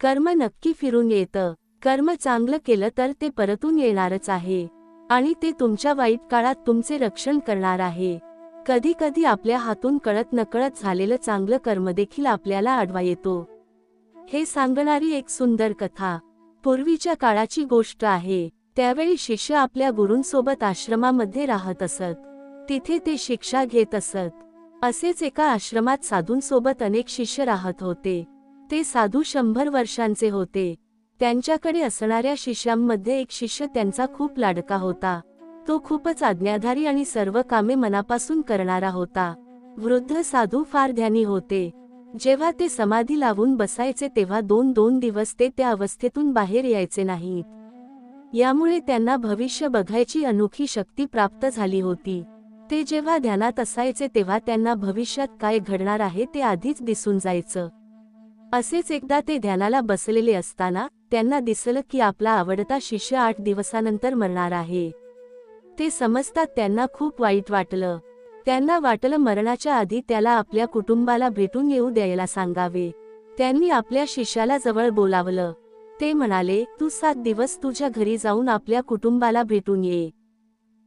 कर्म नक्की फिरून येतं. कर्म चांगलं केलं तर ते परतून येणारच आहे. आणि ते तुमच्या वाईट काळात तुमचे रक्षण करणार आहे. कधी कधी आपल्या हातून कळत नकळत झालेलं चांगलं कर्म देखील आपल्याला आडवा येतो. हे सांगणारी एक सुंदर कथा. पूर्वीच्या काळाची गोष्ट आहे. त्यावेळी शिष्य आपल्या गुरूंसोबत आश्रमामध्ये राहत असत. तिथे ते शिक्षा घेत असत. असेच एका आश्रमात साधूंसोबत अनेक शिष्य राहत होते. ते साधू शंभर वर्षांचे होते. त्यांच्याकडे असणाऱ्या शिष्यांमध्ये एक शिष्य त्यांचा खूप लाडका होता. तो खूपच आज्ञाधारी आणि सर्व कामे मनापासून करणारा होता. वृद्ध साधू फार ध्यानी होते. जेव्हा ते समाधी लावून बसायचे तेव्हा दोन दोन दिवस ते त्या अवस्थेतून बाहेर यायचे नाहीत. यामुळे त्यांना भविष्य बघायची अनोखी शक्ती प्राप्त झाली होती. ते जेव्हा ध्यानात असायचे तेव्हा त्यांना भविष्यात काय घडणार आहे ते आधीच दिसून जायचं. असेच एकदा ते ध्यानाला बसलेले असताना त्यांना दिसलं की आपला आवडता शिष्य आठ दिवसानंतर मरणार आहे. ते समजतात त्यांना खूप वाईट वाटलं. त्यांना वाटलं मरणाच्या आधी त्याला आपल्या कुटुंबाला भेटून येऊ द्यायला सांगावे. त्यांनी आपल्या शिष्याला जवळ बोलावलं. ते म्हणाले तू सात दिवस तुझ्या घरी जाऊन आपल्या कुटुंबाला भेटून ये.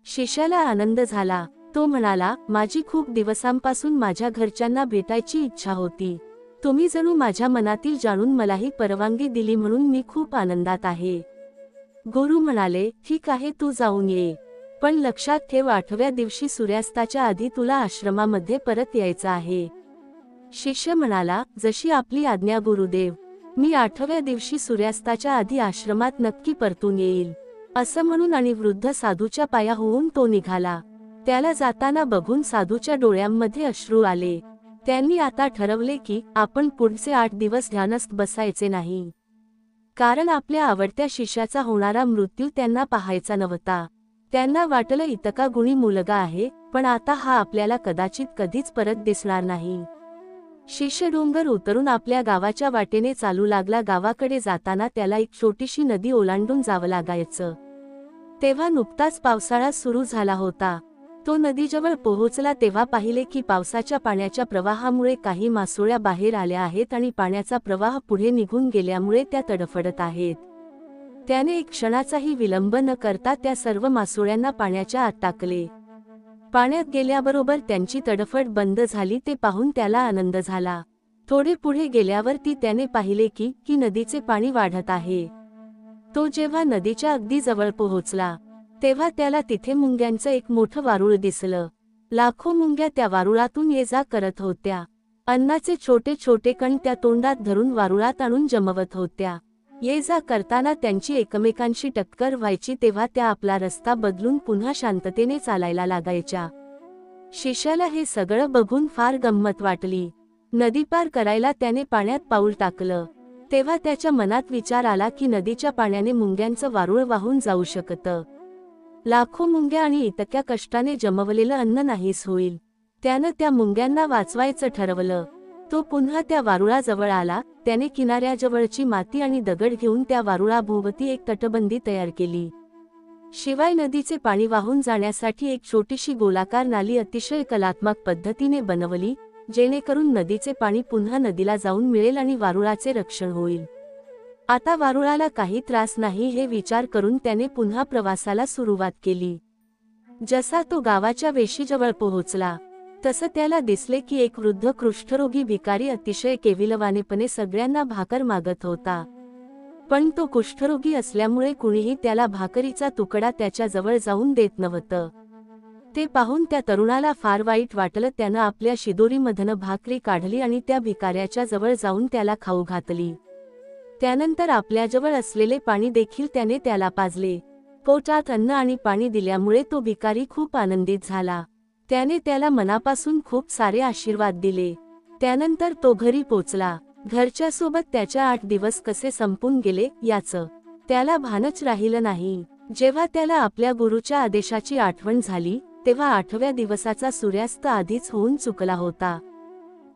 शिष्याला आनंद झाला. तो म्हणाला माझी खूप दिवसांपासून माझ्या घरच्यांना भेटायची इच्छा होती. तुम्ही जणू माझ्या मनातील जाणून मलाही परवानगी दिली म्हणून मी खूप आनंदात आहे. गुरु म्हणाले ठीक आहे तू जाऊन ये. पण लक्षात ठेव आठव्या दिवशी सूर्यास्ताच्या आधी तुला आश्रमामध्ये परत यायचं आहे. शिष्य म्हणाला जशी आपली आज्ञा गुरुदेव. मी आठव्या दिवशी सूर्यास्ताच्या आधी आश्रमात नक्की परतून येईल. असं म्हणून आणि वृद्ध साधूच्या पाया होऊन तो निघाला. त्याला जाताना बघून साधूच्या डोळ्यांमध्ये अश्रू आले. त्यांनी आता ठरवले की आपण पुढचे आठ दिवस ध्यानस्थ बसायचे नाही. कारण आपल्या आवडत्या शिष्याचा होणारा मृत्यू त्यांना पाहायचा नव्हता. त्यांना वाटलं इतका गुणी मुलगा आहे पण आता हा आपल्याला कदाचित कधीच परत दिसणार नाही. शिष्य डोंगर उतरून आपल्या गावाच्या वाटेने चालू लागला गावाकडे जाताना त्याला एक छोटीशी नदी ओलांडून जावं लागायचं. तेव्हा नुकताच पावसाळा सुरू झाला होता. तो नदीजवळ पोहोचला तेव्हा पाहिले की पावसाच्या पाण्याच्या प्रवाहामुळे काही मासोळ्या बाहेर आल्या आहेत आणि पाण्याचा प्रवाह पुढे निघून गेल्यामुळे त्या तडफडत आहेत. त्याने एक क्षणाचाही विलंब न करता त्या सर्व मासोळ्यांना पाण्याच्या आत टाकले. पाण्यात गेल्याबरोबर त्यांची तडफड बंद झाली ते पाहून त्याला आनंद झाला. थोडे पुढे गेल्यावर ती त्याने पाहिले की की नदीचे पाणी वाढत आहे. तो जेव्हा नदीच्या अगदी जवळ पोहोचला तेव्हा त्याला तिथे मुंग्यांचं एक मोठं वारुळ दिसलं. लाखो मुंग्या त्या वारुळातून ये जा करत होत्या. अन्नाचे छोटे छोटे कण त्या तोंडात धरून वारुळात आणून जमवत होत्या. ये जा करताना त्यांची एकमेकांशी टक्कर व्हायची तेव्हा त्या आपला रस्ता बदलून पुन्हा शांततेने चालायला लागायच्या. शिष्याला हे सगळं बघून फार गंमत वाटली. नदी पार करायला त्याने पाण्यात पाऊल टाकलं. तेव्हा त्याच्या मनात विचार आला की नदीच्या पाण्याने मुंग्यांचं वारुळ वाहून जाऊ शकतं. लाखो मुंग्या आणि इतक्या कष्टाने जमवलेलं अन्न नाहीस होईल. त्यानं त्या मुंग्यांना वाचवायचं ठरवलं. तो पुन्हा त्या वारुळाजवळ आला. त्याने किनाऱ्याजवळची माती आणि दगड घेऊन त्या वारुळाभोवती एक तटबंदी तयार केली. शिवाय नदीचे पाणी वाहून जाण्यासाठी एक छोटीशी गोलाकार नाली अतिशय कलात्मक पद्धतीने बनवली जेणेकरून नदीचे पाणी पुन्हा नदीला जाऊन मिळेल आणि वारुळाचे रक्षण होईल. आता वारुळाला काही त्रास नाही हे विचार करून त्याने पुन्हा प्रवासाला सुरुवात केली. जसा तो गावाच्या वेशीजवळ पोहोचला तसं त्याला दिसले की एक वृद्ध कुष्ठरोगी भिकारी अतिशय केविलवानेपणे सगळ्यांना भाकर मागत होता. पण तो कुष्ठरोगी असल्यामुळे कुणीही त्याला भाकरीचा तुकडा त्याच्याजवळ जाऊन देत नव्हतं. ते पाहून त्या तरुणाला फार वाईट वाटलं त्यानं आपल्या शिदोरीमधनं भाकरी काढली आणि त्या भिकाऱ्याच्या जवळ जाऊन त्याला खाऊ घातली. त्यानंतर आपल्याजवळ असलेले पाणी देखील त्याने त्याला पाजले. पोटात अन्न आणि पाणी दिल्यामुळे तो भिकारी खूप आनंदित झाला. त्याने त्याला मनापासून खूप सारे आशीर्वाद दिले. त्यानंतर तो घरी पोचला. घरच्या सोबत त्याच्या आठ दिवस कसे संपून गेले याचं त्याला भानच राहिलं नाही. जेव्हा त्याला आपल्या गुरुच्या आदेशाची आठवण झाली तेव्हा आठव्या दिवसाचा सूर्यास्त आधीच होऊन चुकला होता.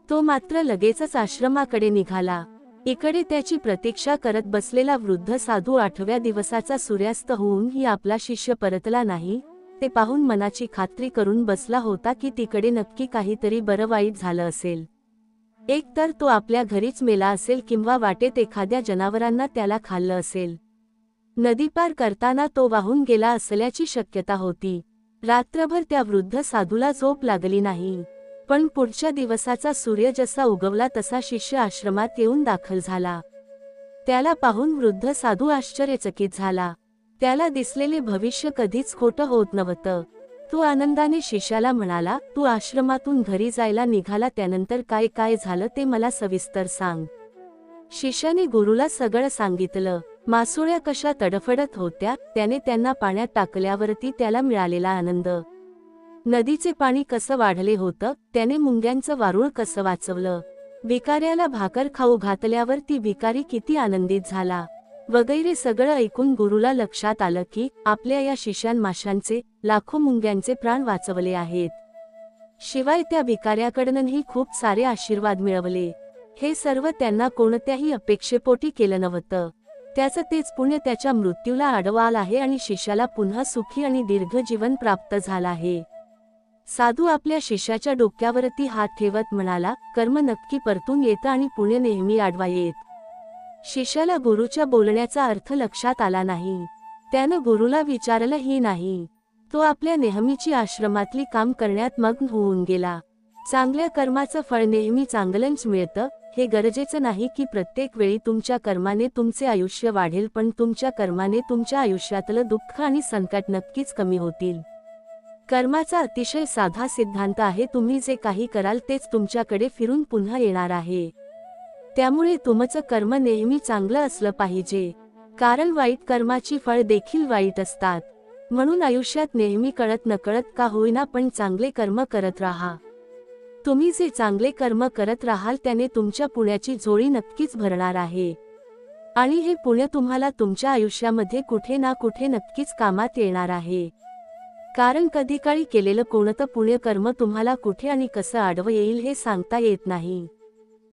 तो मात्र लगेचच आश्रमाकडे निघाला. इकडे त्याची प्रतीक्षा करत बसलेला वृद्ध साधू आठव्या दिवसाचा सूर्यास्त होऊनही आपला शिष्य परतला नाही ते पाहून मनाची खात्री करून बसला होता की तिकडे नक्की काहीतरी बरं वाईट झालं असेल. एकतर तो आपल्या घरीच मेला असेल किंवा वाटेत एखाद्या जनावरांना त्याला खाल्लं असेल. नदीपार करताना तो वाहून गेला असल्याची शक्यता होती. रात्रभर त्या वृद्ध साधूला झोप लागली नाही. पण पुढच्या दिवसाचा सूर्य जसा उगवला तसा शिष्य आश्रमात येऊन दाखल झाला. त्याला पाहून वृद्ध साधू आश्चर्यचकित झाला. त्याला दिसलेले भविष्य कधीच खोटं होत नव्हतं. तो आनंदाने शिष्याला म्हणाला तू आश्रमातून घरी जायला निघाला त्यानंतर काय काय झालं ते मला सविस्तर सांग. शिष्याने गुरुला सगळं सांगितलं. मासोळ्या कशा तडफडत होत्या त्याने त्यांना पाण्यात टाकल्यावरती त्याला मिळालेला आनंद. नदीचे पाणी कसं वाढले होतं त्याने मुंग्यांचं वारुळ कसं वाचवलं? भिकाऱ्याला भाकर खाऊ घातल्यावर ती भिकारी किती आनंदित झाला. वगैरे सगळं ऐकून गुरुला लक्षात आलं की आपल्या या शिष्यान माशांचे लाखो मुंग्यांचे प्राण वाचवले आहेत. शिवाय त्या भिकाऱ्याकडनंही खूप सारे आशीर्वाद मिळवले. हे सर्व त्यांना कोणत्याही अपेक्षेपोटी केलं नव्हतं. त्याचं तेच पुण्य त्याच्या मृत्यूला आडवाल आहे आणि शिष्याला पुन्हा सुखी आणि दीर्घ जीवन प्राप्त झालं आहे. साधू आपल्या शिष्याच्या डोक्यावरती हात ठेवत म्हणाला कर्म नक्की परतून येतं आणि पुणे नेहमी आडवा येत. शिष्याला गुरुच्या बोलण्याचा अर्थ लक्षात आला नाही. त्यानं गुरुला विचारलंही नाही. तो आपल्या नेहमीची आश्रमातली काम करण्यात मग्न होऊन गेला. चांगल्या कर्माचं फळ नेहमी चांगलंच मिळतं. हे गरजेचं नाही की प्रत्येक वेळी तुमच्या कर्माने तुमचे आयुष्य वाढेल पण तुमच्या कर्माने तुमच्या आयुष्यातलं दुःख आणि संकट नक्कीच कमी होतील. कर्माचा अतिशय साधा सिद्धांत आहे तुम्ही जे काही कराल तेच तुमच्याकडे फिरून पुन्हा येणार आहे. त्यामुळे तुमचं कर्म नेहमी चांगलं असलं पाहिजे. कारण वाईट कर्माची फळ देखील वाईट असतात. म्हणून आयुष्यात नेहमी कळत नकळत का होईना पण चांगले कर्म करत राहा. तुम्ही जे चांगले कर्म करत राहाल त्याने तुमच्या पुण्याची झोळी नक्कीच भरणार आहे. आणि हे पुण्य तुम्हाला तुमच्या आयुष्यामध्ये कुठे ना कुठे नक्कीच कामात येणार आहे. कारण कधी काळी केलेलं कोणतं पुण्यकर्म तुम्हाला कुठे आणि कसं आडवं येईल हे सांगता येत नाही.